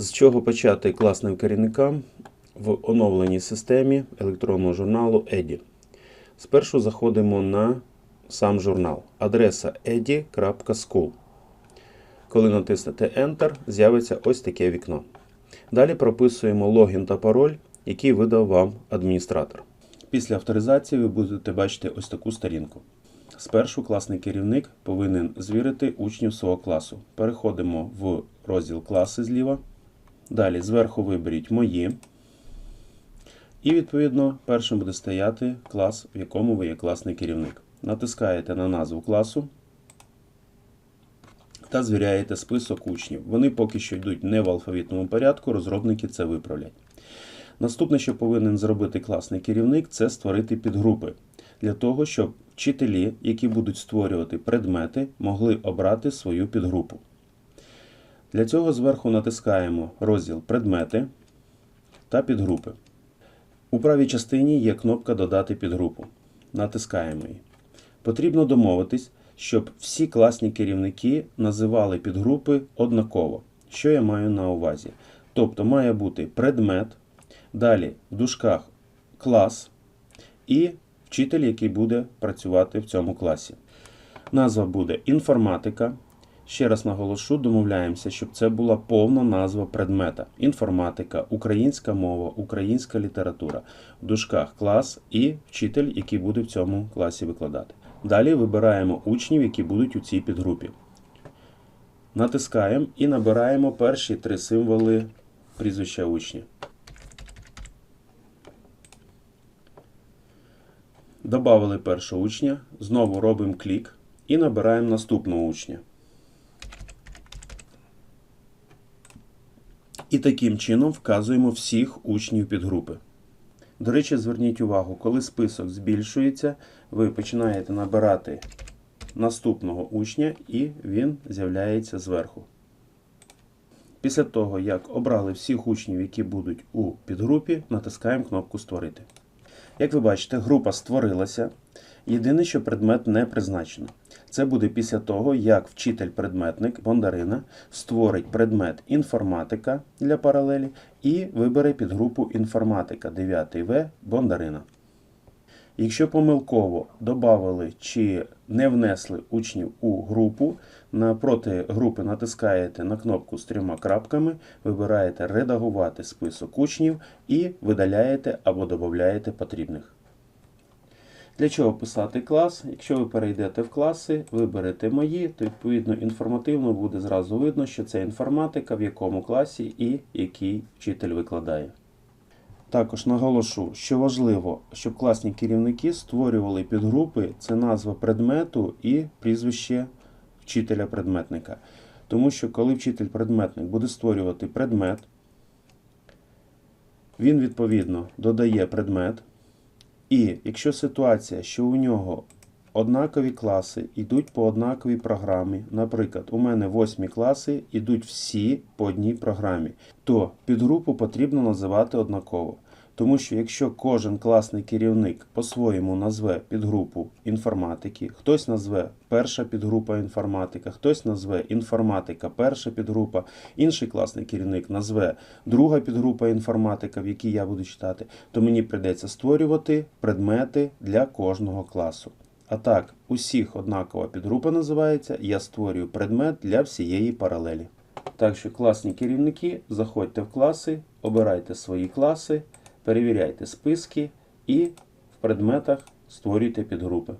З чого почати класним керівникам в оновленій системі електронного журналу EDI? Спершу заходимо на сам журнал. Адреса edi.school. Коли натиснете Enter, з'явиться ось таке вікно. Далі прописуємо логін та пароль, який видав вам адміністратор. Після авторизації ви будете бачити ось таку сторінку. Спершу класний керівник повинен звірити учнів свого класу. Переходимо в розділ класи зліва. Далі зверху виберіть мої. І, відповідно, першим буде стояти клас, в якому ви є класний керівник. Натискаєте на назву класу та звіряєте список учнів. Вони поки що йдуть не в алфавітному порядку, розробники це виправлять. Наступне, що повинен зробити класний керівник, це створити підгрупи для того, щоб вчителі, які будуть створювати предмети, могли обрати свою підгрупу. Для цього зверху натискаємо розділ Предмети та підгрупи. У правій частині є кнопка Додати підгрупу. Натискаємо її. Потрібно домовитись, щоб всі класні керівники називали підгрупи однаково. Що я маю на увазі? Тобто має бути предмет, далі в дужках клас і вчитель, який буде працювати в цьому класі. Назва буде інформатика. Ще раз наголошу, домовляємося, щоб це була повна назва предмета: інформатика, українська мова, українська література, в дужках клас і вчитель, який буде в цьому класі викладати. Далі вибираємо учнів, які будуть у цій підгрупі. Натискаємо і набираємо перші три символи прізвища учня. Добавили першого учня, знову робимо клік і набираємо наступного учня. І таким чином вказуємо всіх учнів підгрупи. До речі, зверніть увагу, коли список збільшується, ви починаєте набирати наступного учня і він з'являється зверху. Після того, як обрали всіх учнів, які будуть у підгрупі, натискаємо кнопку Створити. Як ви бачите, група створилася. Єдине, що предмет не призначено. Це буде після того, як вчитель-предметник Бондарина створить предмет інформатика для паралелі і вибере підгрупу інформатика 9 В Бондарина. Якщо помилково додали чи не внесли учнів у групу, напроти групи натискаєте на кнопку з трьома крапками, вибираєте Редагувати список учнів і видаляєте або додаєте потрібних. Для чого писати клас? Якщо ви перейдете в класи, виберете мої, то відповідно інформативно буде зразу видно, що це інформатика, в якому класі і який вчитель викладає. Також наголошу, що важливо, щоб класні керівники створювали підгрупи, це назва предмету і прізвище вчителя-предметника. Тому що коли вчитель-предметник буде створювати предмет, він відповідно додає предмет. І якщо ситуація, що у нього однакові класи йдуть по однаковій програмі, наприклад, у мене восьмі класи йдуть всі по одній програмі, то підгрупу потрібно називати однаково. Тому що якщо кожен класний керівник по-своєму назве підгрупу інформатики, хтось назве перша підгрупа інформатика, хтось назве інформатика, перша підгрупа, інший класний керівник назве друга підгрупа інформатика, в якій я буду читати, то мені прийдеться створювати предмети для кожного класу. А так, усіх однакова підгрупа називається, я створюю предмет для всієї паралелі. Так що класні керівники, заходьте в класи, обирайте свої класи, перевіряйте списки і в предметах створюйте підгрупи.